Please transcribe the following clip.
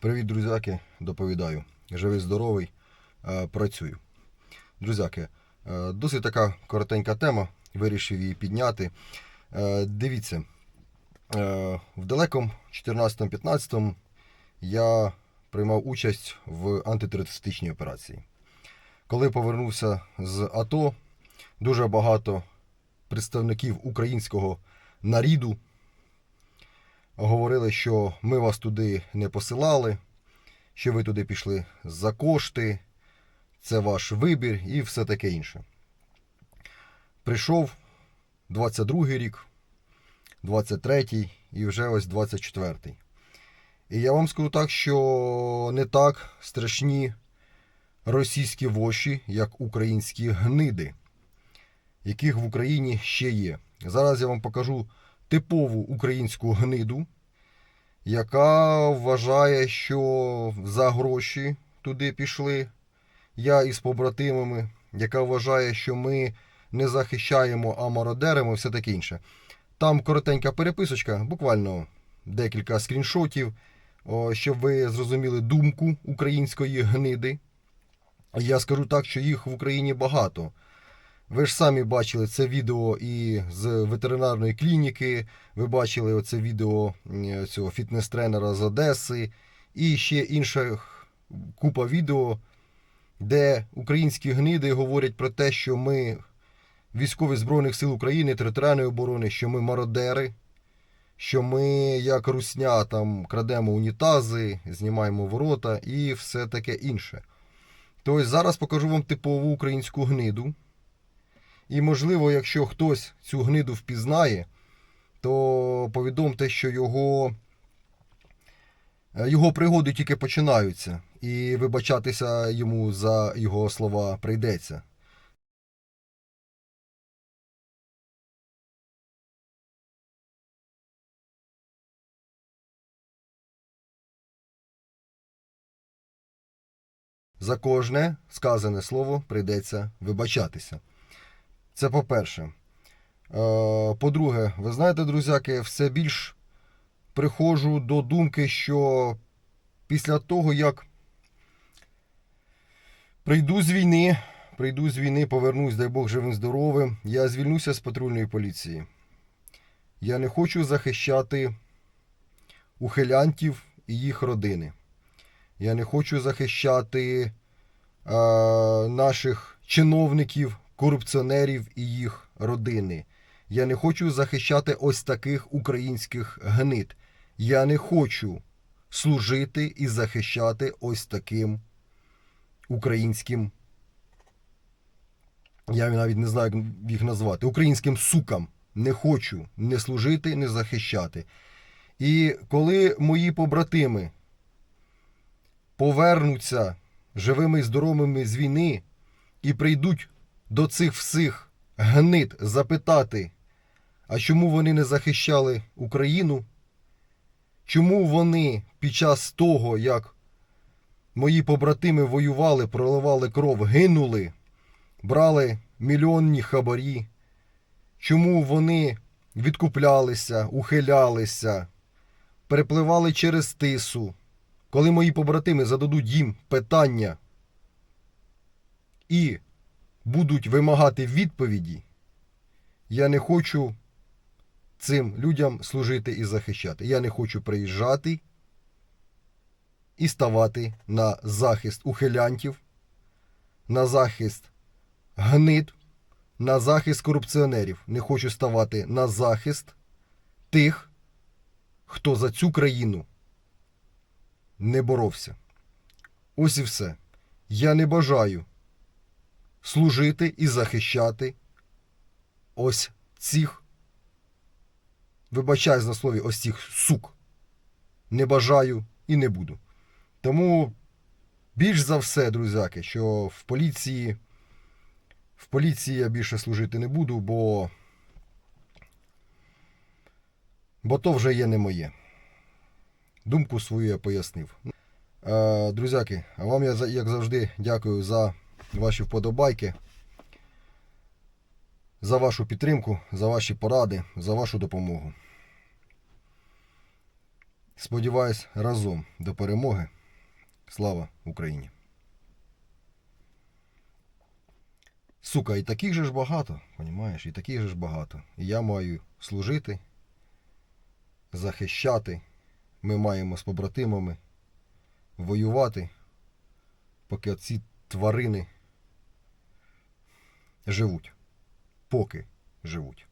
Привіт, друзяки, доповідаю. Живий, здоровий, е, працюю. Друзяки, е, досить така коротенька тема, вирішив її підняти. Е, Дивіться, в далекому 14-15 я приймав участь в антитерористичній операції. Коли повернувся з АТО, дуже багато представників українського наріду говорили, що ми вас туди не посилали, що ви туди пішли за кошти, це ваш вибір і все таке інше. Прийшов 22-й рік, 23-й і вже ось 24-й. І я вам скажу так, що не так страшні російські воші, як українські гниди, яких в Україні ще є. Зараз я вам покажу типову українську гниду, яка вважає, що за гроші туди пішли. Я із побратимами, яка вважає, що ми не захищаємо, а мародеримо, все таке інше. Там коротенька переписочка, буквально декілька скріншотів, щоб ви зрозуміли думку української гниди. Я скажу так, що їх в Україні багато. Ви ж самі бачили це відео і з ветеринарної клініки. Ви бачили оце відео цього фітнес-тренера з Одеси, і ще інша купа відео, де українські гниди говорять про те, що ми військові Збройних сил України, територіальної оборони, що ми мародери, що ми, як русня, там крадемо унітази, знімаємо ворота і все таке інше. Тобто зараз покажу вам типову українську гниду. І, можливо, якщо хтось цю гниду впізнає, то повідомте, що його, е, його пригоди тільки починаються, і вибачатися йому за його слова прийдеться. За кожне сказане слово прийдеться вибачатися. Це по-перше. Е, По-друге, ви знаєте, друзяки, все більш приходжу до думки, що після того, як прийду з війни, прийду з війни, повернусь, дай Бог живим здоровим, я звільнуся з патрульної поліції. Я не хочу захищати ухилянтів і їх родини. Я не хочу захищати е, наших чиновників, корупціонерів і їх родини. Я не хочу захищати ось таких українських гнид. Я не хочу служити і захищати ось таким українським. Я навіть не знаю, як їх назвати. Українським сукам. Не хочу не служити, не захищати. І коли мої побратими повернуться живими і здоровими з війни і прийдуть до цих всіх гнид запитати, а чому вони не захищали Україну? Чому вони під час того, як мої побратими воювали, проливали кров, гинули, брали мільйонні хабарі? Чому вони відкуплялися, ухилялися, перепливали через тису? Коли мої побратими зададуть їм питання і будуть вимагати відповіді, я не хочу цим людям служити і захищати. Я не хочу приїжджати і ставати на захист ухилянтів, на захист гнид, на захист корупціонерів. Не хочу ставати на захист тих, хто за цю країну не боровся. Ось і все. Я не бажаю служити і захищати ось цих, вибачаюсь на слові, ось цих сук. Не бажаю і не буду. Тому більш за все, друзяки, що в поліції, в поліції я більше служити не буду, бо, бо то вже є не моє. Думку свою я пояснив. Е, Друзяки, а вам я як завжди дякую за ваші вподобайки, за вашу підтримку, за ваші поради, за вашу допомогу. Сподіваюсь, разом до перемоги. Слава Україні! Сука, і таких же ж багато, понімаєш? І таких же ж багато. І я маю служити, захищати. Ми маємо з побратимами воювати, поки ці тварини живуть. Поки живуть.